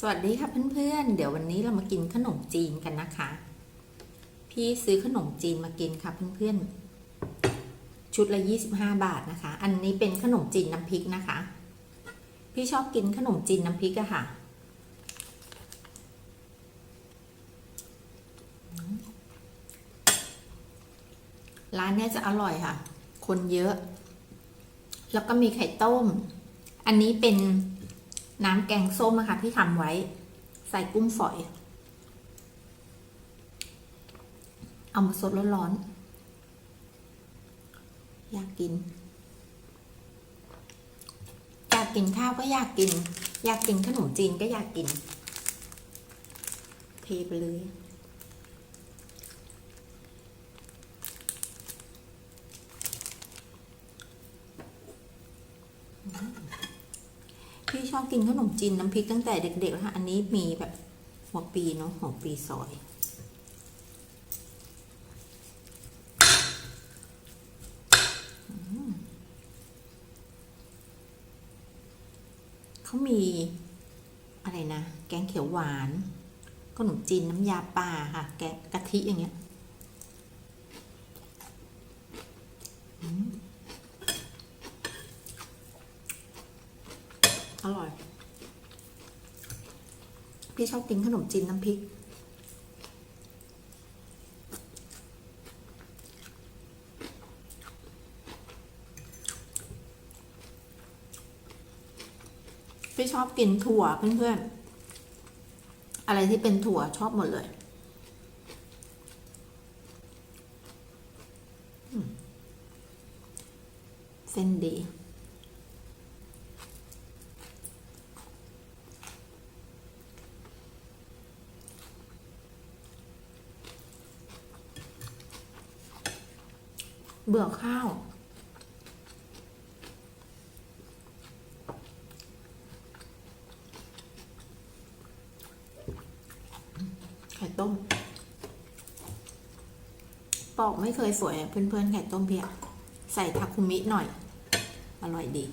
สวัสดีค่ะเพื่อนๆ เดี๋ยววันนี้เรามากินขนมจีนกันนะคะ พี่ซื้อขนมจีนมากินค่ะเพื่อนๆ ชุดละ 25 บาทนะคะ อันนี้เป็นขนมจีนน้ำพริกนะคะ พี่ชอบกินขนมจีนน้ำพริกอะค่ะ ร้านนี้จะอร่อยค่ะ คนเยอะ แล้วก็มีไข่ต้ม อันนี้เป็น น้ำแกงส้มอะค่ะที่ทำไว้ ใส่กุ้งฝอย เอามาสดร้อนๆอยากกิน อยากกินข้าวก็อยากกิน อยากกินขนมจีนก็อยากกิน เทไปเลย อบกินขนมจีนน้ำพริกตั้งแต่เด็กๆแล้วค่ะ อันนี้มีแบบหัวปีเนาะหัวปีซอยเขามีอะไรนะ แกงเขียวหวาน ขนมจีนน้ำยาป่าค่ะ แกงกะทิอย่างเงี้ยอืม อร่อย พี่ชอบกินขนมจีนน้ำพริก พี่ชอบกินถั่วเพื่อนๆ อะไรที่เป็นถั่วชอบหมดเลยเส้นดี เบื่อข้าว ไข่ต้ม ปอกไม่เคยสวยเพื่อนๆ ไข่ต้มเพียใส่ทาคุมิหน่อย อร่อยดี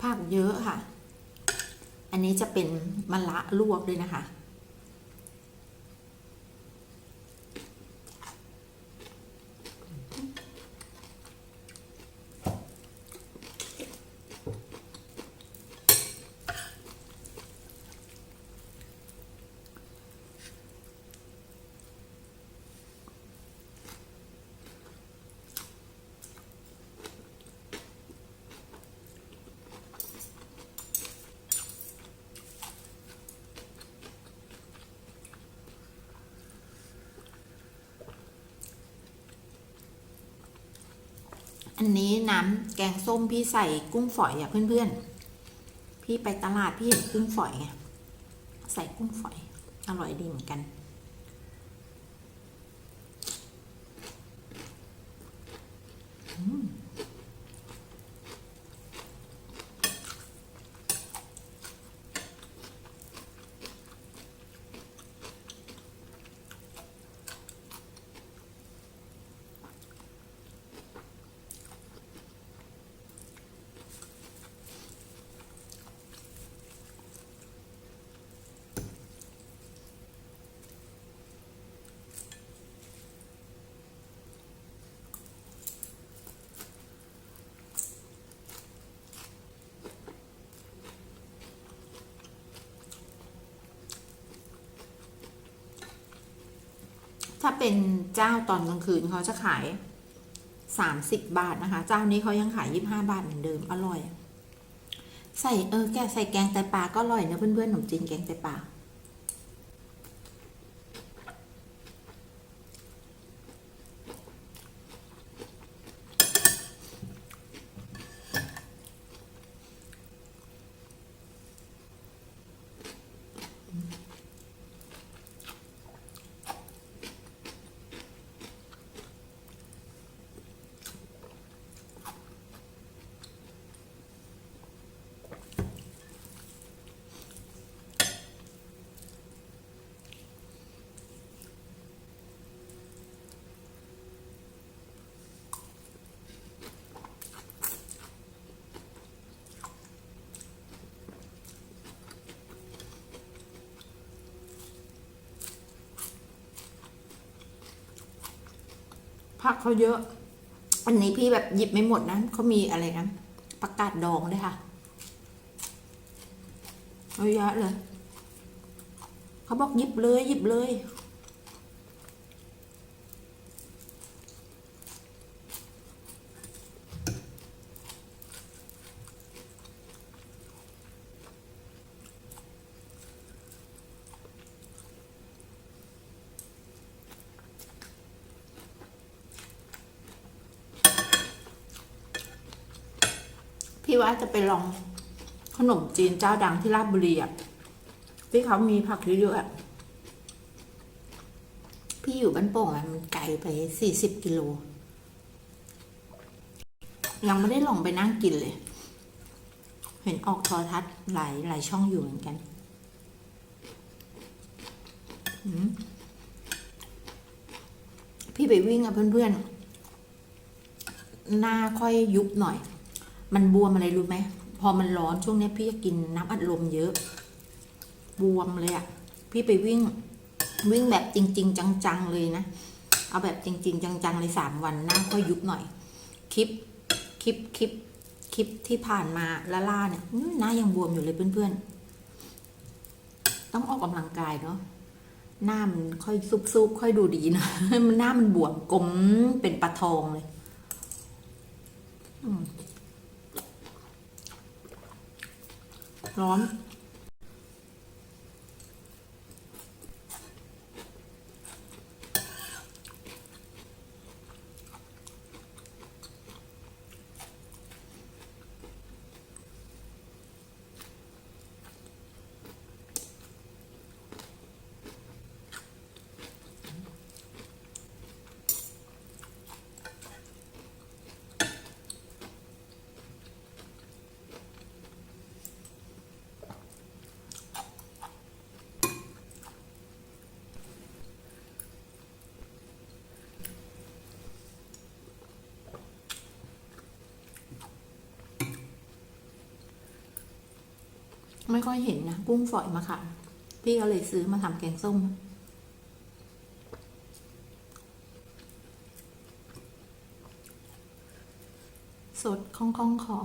ผักเยอะค่ะ อันนี้จะเป็นมะละลวกด้วยนะคะ อันนี้น้ำแกงส้มพี่ใส่กุ้งฝอยอะเพื่อนๆ พี่ไปตลาดพี่เห็นกุ้งฝอยไงใส่กุ้งฝอย อร่อยดีเหมือนกัน ถ้าเป็นเจ้าตอนกลางคืนเขาจะขายสามสิบบาทนะคะ เจ้านี้เขายังขายยี่บห้าบาทเหมือนเดิมอร่อย ใส่เออแกใส่แกงไตปลาก็อร่อยนะเพื่อนๆขนมจีนแกงไตปลา ผักเขาเยอะ อันนี้พี่แบบหยิบไม่หมดนะเขามีอะไรนะประกาศดองด้วยค่ะเยอะแยะเลย เขาบอกหยิบเลยหยิบเลย พี่ว่าจะไปลองขนมจีนเจ้าดังที่ราชบุรีอะที่เขามีผักเยอะๆอะพี่อยู่บ้านโป่งอะมันไกลไปสี่สิบกิโลยังไม่ได้ลองไปนั่งกินเลย เห็นออกโทรทัศน์หลายหลายช่องอยู่เหมือนกันพี่ไปวิ่งอะเพื่อนๆ หน้าค่อยยุบหน่อย มันบวมอะไรรู้ไหมพอมันร้อนช่วงนี้พี่จะกินน้ำอัดลมเยอะ บวมเลยอะพี่ไปวิ่งวิ่งแบบจริง ๆ จังๆเลยนะ เอาแบบจริง ๆ จังๆเลยสามวันหน้าค่อยยุบหน่อย คลิปคลิปคลิปคลิปที่ผ่านมาละล่าเนี่ยหน้ายังบวมอยู่เลยเพื่อนๆ ต้องออกกำลังกายเนาะหน้ามันค่อยซุบๆค่อยดูดีนะมันหน้ามันบวมกลมเป็นปลาทองเลย ร้อน ไม่ค่อยเห็นนะกุ้งฝอยมาค่ะพี่ก็เลยซื้อมาทำแกงส้ม สดคล่องคล่องคอ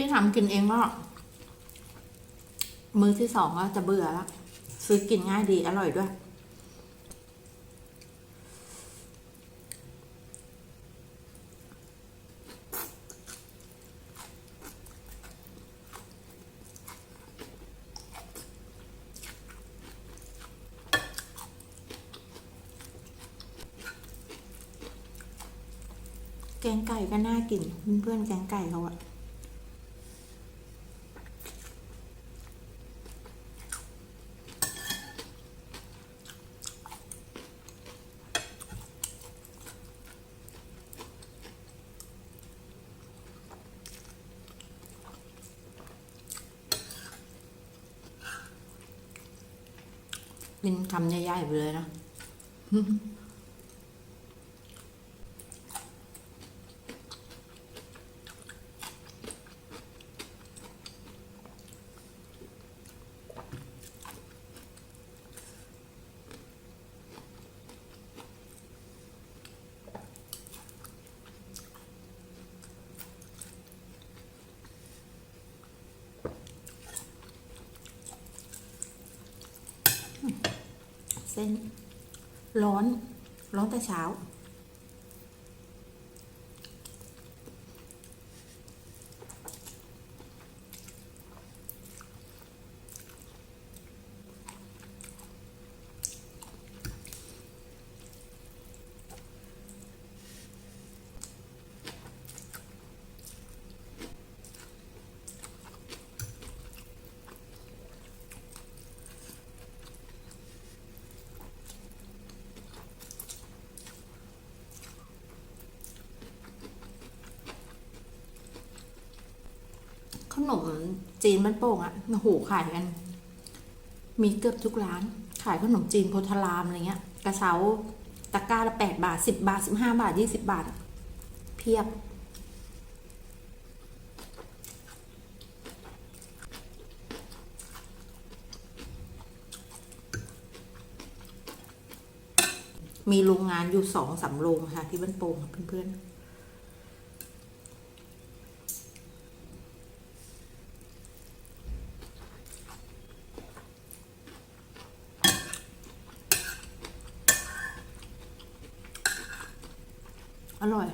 พี่ทำกินเองก็มื้อที่สองก็จะเบื่อแล้วซื้อกินง่ายดีอร่อยด้วย แกงไก่ก็น่ากินเพื่อนๆแกงไก่เขาอะ กินคำใหญ่ๆไปเลยนะ เส้น ร้อน ร้อนแต่เช้า อ นมจีนมันโป่งอะโอ้โหขายกัน มีเกือบทุกร้าน ขายขนมจีนโพธารามอะไรเงี้ย กระเช้าตะกร้าละแปดบาทสิบบาทสิบห้าบาทยี่สิบบาท เพียบ มีโรงงานอยู่สองสามโรงค่ะที่บ้านโป่งเพื่อนๆ อร่อย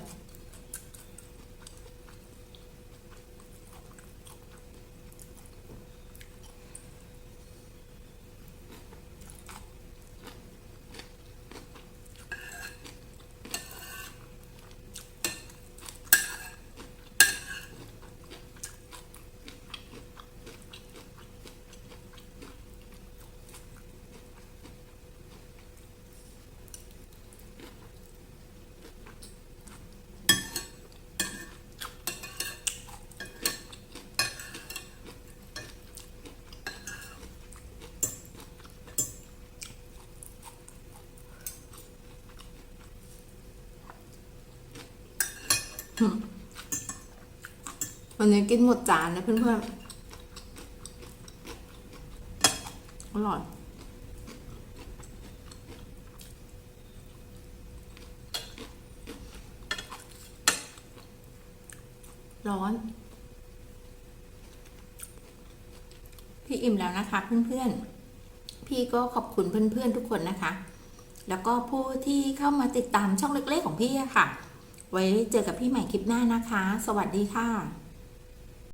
วันนี้กินหมดจานเลยเพื่อนๆ อร่อย ร้อน พี่อิ่มแล้วนะคะเพื่อนๆ พี่ก็ขอบคุณเพื่อนๆทุกคนนะคะ แล้วก็ผู้ที่เข้ามาติดตามช่องเล็กๆของพี่ค่ะ ไว้เจอกับพี่ใหม่คลิปหน้านะคะ สวัสดีค่ะ